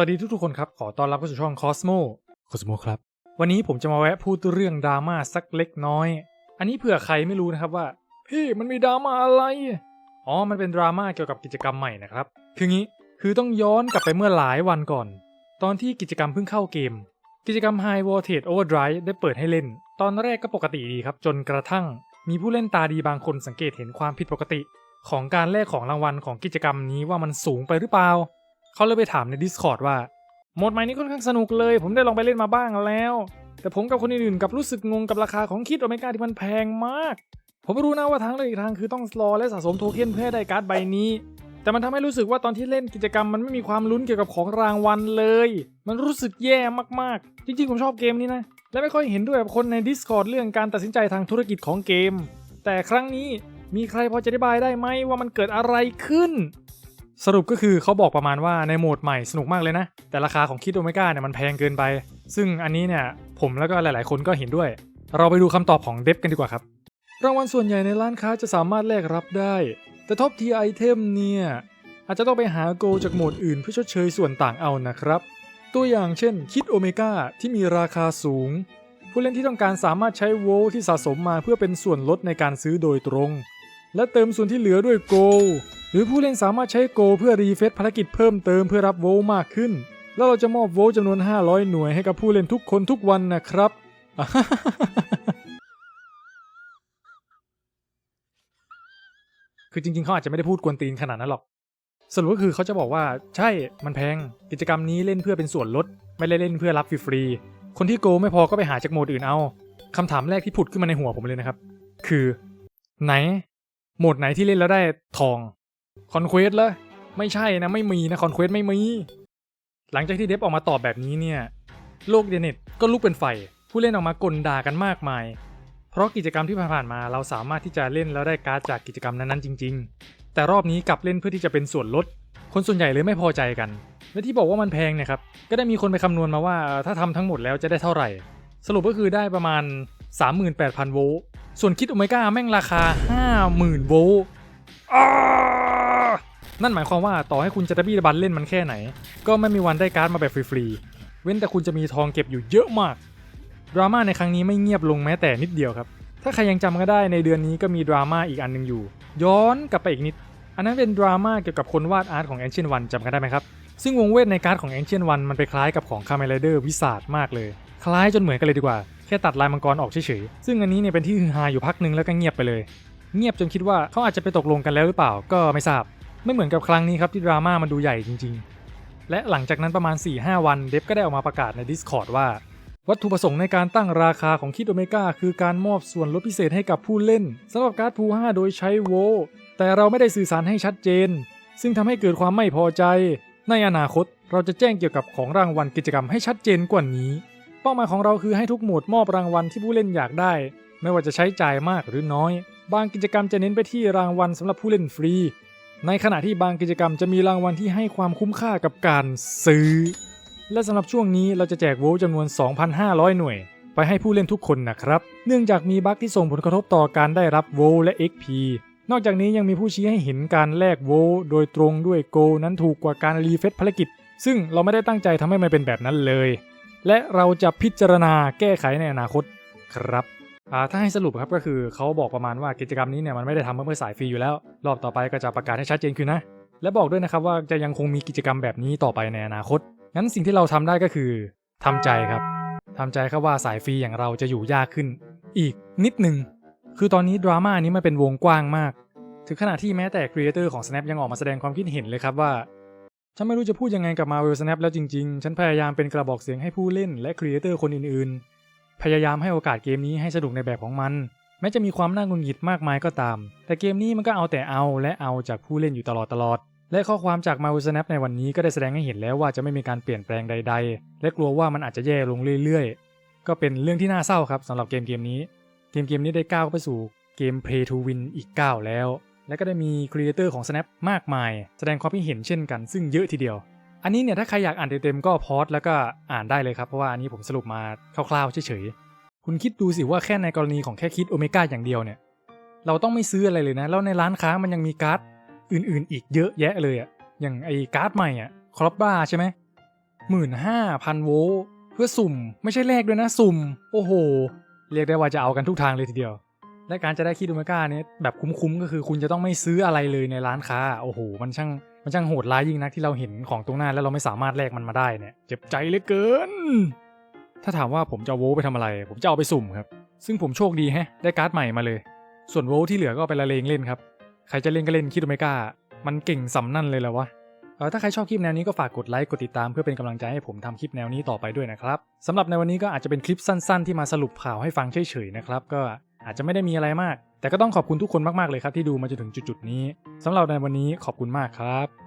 วัสดีทุกๆคนครับ ขอต้อนรับเข้าสู่ช่อง Cosmo Cosmo ครับ วันนี้ผมจะมาแวะพูดเรื่องดราม่าสักเล็กน้อย อันนี้เผื่อใครไม่รู้นะครับว่า พี่มันมีดราม่าอะไร อ๋อ มันเป็นดราม่าเกี่ยวกับกิจกรรมใหม่นะครับ คืองี้ คือต้องย้อนกลับไปเมื่อหลายวันก่อน ตอนที่กิจกรรมเพิ่งเข้าเกม กิจกรรม High Voltage Overdrive ได้เปิดให้เล่น ตอนแรกก็ปกติดีครับ จนกระทั่ง มีผู้เล่นตาดีบางคนสังเกตเห็นความผิดปกติ ของการแลกของรางวัลของกิจกรรมนี้ว่ามันสูงไปหรือเปล่า เขาเลยไปถามใน Discord ว่าโหมดใหม่นี้ค่อนข้างสนุกเลย ผมได้ลองไปเล่นมาบ้างแล้ว แต่ผมกับคนอื่นๆกับรู้สึกงงกับราคาของคิดโอเมก้าที่มันแพงมาก ผมไม่รู้นะว่าทางเลือกอีกทางคือต้องรอและสะสมโทเค็นเพื่อได้การ์ดใบนี้ แต่มันทำให้รู้สึกว่าตอนที่เล่นกิจกรรมมันไม่มีความลุ้นเกี่ยวกับของรางวัลเลย มันรู้สึกแย่มากๆ จริงๆผมชอบเกมนี้นะ และไม่ค่อยเห็นด้วยกับคนใน Discord เรื่องการตัดสินใจทางธุรกิจของเกม แต่ครั้งนี้มีใครพอจะอธิบายได้ไหมว่ามันเกิดอะไรขึ้น สรุปก็คือเขาบอกประมาณว่าในโหมดใหม่สนุกมากเลยนะ แต่ราคาของคิดโอเมก้าเนี่ยมันแพงเกินไป ซึ่งอันนี้เนี่ยผมแล้วก็หลาย ๆ คนก็เห็นด้วย เราไปดูคำตอบของเดฟกันดีกว่าครับ รางวัลส่วนใหญ่ในร้านค้าจะสามารถแลกรับได้ แต่ท็อปทีไอเทมเนี่ยอาจจะต้องไปหาโกลจากโหมดอื่นเพื่อชดเชยส่วนต่างเอานะครับ ตัวอย่างเช่นคิดโอเมก้าที่มีราคาสูง ผู้เล่นที่ต้องการสามารถใช้โวลที่สะสมมาเพื่อเป็นส่วนลดในการซื้อโดยตรง และเติมส่วนที่เหลือด้วยโกล หรือผู้เล่นสามารถใช้โกเพื่อรีเฟซภารกิจเพิ่มเติมเพื่อรับโวล์มากขึ้น แล้วเราจะมอบโวล์จำนวน 500 หน่วยให้กับผู้เล่นทุกคนทุกวันนะครับ คือจริงๆเขาอาจจะไม่ได้พูดกวนตีนขนาดนั้นหรอก สรุปก็คือเขาจะบอกว่าใช่มันแพงกิจกรรมนี้เล่นเพื่อเป็นส่วนลด ไม่ได้เล่นเพื่อรับฟรีๆคนที่โกไม่พอก็ไปหาจากโหมดอื่นเอาคำถามแรกที่ผุดขึ้นมาในหัวผมเลยนะครับ คือ ไหน โหมดไหนที่เล่นแล้วได้ทอง คอนเควสเหรอไม่ใช่นะไม่มีนะคอนเควสไม่มี หลังจากที่เดฟออกมาตอบแบบนี้เนี่ย โลกเดเน็ตก็ลุกเป็นไฟ ผู้เล่นออกมากลด่ากันมากมาย เพราะกิจกรรมที่ผ่านมาเราสามารถที่จะเล่นแล้วได้การ์ดจากกิจกรรมนั้นๆจริง ๆ แต่รอบนี้กลับเล่นเพื่อที่จะเป็นส่วนลด คนส่วนใหญ่เลยไม่พอใจกัน และที่บอกว่ามันแพงเนี่ยครับก็ได้มีคนไปคำนวณมาว่าถ้าทำทั้งหมดแล้วจะได้เท่าไหร่ สรุปก็คือได้ประมาณ 38,000 โวลต์ส่วนคิดโอเมก้าแม่งราคา 50,000 โวลต์อ้ นั่นหมายความว่าต่อให้คุณจะตบี้บันเล่นมันแค่ไหน ก็ไม่มีวันได้การ์ดมาแบบฟรีๆ เว้นแต่คุณจะมีทองเก็บอยู่เยอะมาก ดราม่าในครั้งนี้ไม่เงียบลงแม้แต่นิดเดียวครับ ถ้าใครยังจำก็ได้ในเดือนนี้ก็มีดราม่าอีกอันหนึงอยู่ ย้อนกลับไปอีกนิด อันนั้นเป็นดราม่าเกี่ยวกับคนวาดอาร์ตของ Ancient One จำกันได้ไหมครับ ซึ่งวงเวทในการ์ดของ Ancient One มันไปคล้ายกับของ Kamen Rider วิสาดมากเลย คล้ายจนเหมือนกันเลยดีกว่า แค่ตัดลายมังกรออกเฉยๆ ซึ่งอันนี้เนี่ยเป็นที่ฮือฮาอยู่พักหนึ่งแล้วก็เงียบไปเลย เงียบจนคิดว่าเขาอาจจะไปตกลงกันแล้วหรือเปล่าก็ไม่ทราบ ไม่เหมือนกับครั้งนี้ครับที่ดราม่ามันดูใหญ่จริงๆ และหลังจากนั้นประมาณ 4-5 วันเดฟก็ได้ออกมาประกาศใน Discord ว่า วัตถุประสงค์ในการตั้งราคาของคิดโอเมก้าคือการมอบส่วนลดพิเศษให้กับผู้เล่นสำหรับการ์ดพู5โดยใช้โวแต่เราไม่ได้สื่อสารให้ชัดเจน ซึ่งทำให้เกิดความไม่พอใจ ในอนาคตเราจะแจ้งเกี่ยวกับของรางวัลกิจกรรมให้ชัดเจนกว่านี้ เป้าหมายของเราคือให้ทุกหมวดมอบรางวัลที่ผู้เล่นอยากได้ ไม่ว่าจะใช้จ่ายมากหรือน้อย บางกิจกรรมจะเน้นไปที่รางวัลสำหรับผู้เล่นฟรี ในขณะที่บางกิจกรรมจะมีรางวัลที่ให้ความคุ้มค่ากับการซื้อ และสำหรับช่วงนี้เราจะแจกโวลต์จำนวน 2,500 หน่วย ไปให้ผู้เล่นทุกคนนะครับ เนื่องจากมีบั๊กที่ส่งผลกระทบต่อการได้รับโวลต์และ XP นอกจากนี้ยังมีผู้ชี้ให้เห็นการแลกโวลต์โดยตรงด้วยโกนั้นถูกกว่าการรีเฟซภารกิจ ซึ่งเราไม่ได้ตั้งใจทำให้มันเป็นแบบนั้นเลย และเราจะพิจารณาแก้ไขในอนาคตครับ ถ้าให้สรุปครับก็คือเขาบอกประมาณว่ากิจกรรมนี้เนี่ยมันไม่ได้ทำเพื่อสายฟรีอยู่แล้ว รอบต่อไปก็จะประกาศให้ชัดเจนขึ้นนะ และบอกด้วยนะครับว่าจะยังคงมีกิจกรรมแบบนี้ต่อไปในอนาคต งั้นสิ่งที่เราทำได้ก็คือทำใจครับทำใจครับว่าสายฟรีอย่างเราจะอยู่ยากขึ้น อีกนิดหนึ่งคือตอนนี้ดราม่านี้มันเป็นวงกว้างมาก ถึงขนาดที่แม้แต่ครีเอเตอร์ของ Snap ยังออกมาแสดงความคิดเห็นเลยครับว่าฉันไม่รู้จะพูดยังไงกับ Marvel Snap แล้วจริงๆ ฉันพยายามเป็นกระบอกเสียงให้ผู้เล่นและครีเอเตอร์คนอื่นๆ พยายามให้โอกาสเกมนี้ให้สนุกในแบบของมัน แม้จะมีความน่างุดหงิดมากมายก็ตาม แต่เกมนี้มันก็เอาแต่เอาและเอาจากผู้เล่นอยู่ตลอดตลอด และข้อความจาก Marvel Snap ในวันนี้ก็ได้แสดงให้เห็นแล้วว่าจะไม่มีการเปลี่ยนแปลงใด ๆ และกลัวว่ามันอาจจะแย่ลงเรื่อยๆ ก็เป็นเรื่องที่น่าเศร้าครับสำหรับเกมเกมนี้ เกมเกมนี้ได้ก้าวไปสู่เกม Play to Win อีกก้าวแล้ว และก็ได้มีครีเอเตอร์ของ Snap มากมาย แสดงความคิดเห็นเช่นกัน ซึ่งเยอะทีเดียว อันนี้เนี่ยถ้าใครอยากอ่านเต็มๆก็พอดแล้วก็อ่านได้เลยครับ เพราะว่าอันนี้ผมสรุปมาคร่าวๆเฉยๆ คุณคิดดูสิว่าแค่ในกรณีของแค่คิดโอเมก้าอย่างเดียวเนี่ย เราต้องไม่ซื้ออะไรเลยนะ แล้วในร้านค้ามันยังมีการ์ดอื่นๆ อีกเยอะแยะเลยอะอย่างไอการ์ดใหม่อะครอปบ้าใช่ไหม15,000โวลต์เพื่อสุ่ม ไม่ใช่แลกด้วยนะ สุ่ม โอ้โห เรียกได้ว่าจะเอากันทุกทางเลยทีเดียว และการจะได้คีดโอเมก้าเนี่ยแบบคุ้มๆก็คือคุณจะต้องไม่ซื้ออะไรเลยในร้านค้าโอ้โหมันช่างมันช่างโหดร้ายยิ่งนักที่เราเห็นของตรงหน้าแล้วเราไม่สามารถแลกมันมาได้เนี่ยเจ็บใจเหลือเกิน ถ้าถามว่าผมจะโวลต์ไปทำอะไร ผมจะเอาไปสุ่มครับ ซึ่งผมโชคดีแฮะได้การ์ดใหม่มาเลย ส่วนโวลต์ที่เหลือก็ไปละเลงเล่นครับ ใครจะเล่นก็เล่นคิดโอเมก้ามันเก่งสำนั่นเลยและวะเออถ้าใครชอบคลิปแนวนี้ก็ฝากกดไลค์กดติดตามเพื่อเป็นกำลังใจให้ผมทำคลิปแนวนี้ต่อไปด้วยนะครับสำหรับในวันนี้ก็อาจจะเป็นคลิปสั้น ๆ ที่มาสรุปข่าวให้ฟังเฉยๆนะครับก็ อาจจะไม่ได้มีอะไรมาก แต่ก็ต้องขอบคุณทุกคนมากๆเลยครับที่ดูมาจนถึงจุดๆนี้สำหรับในวันนี้ขอบคุณมากครับ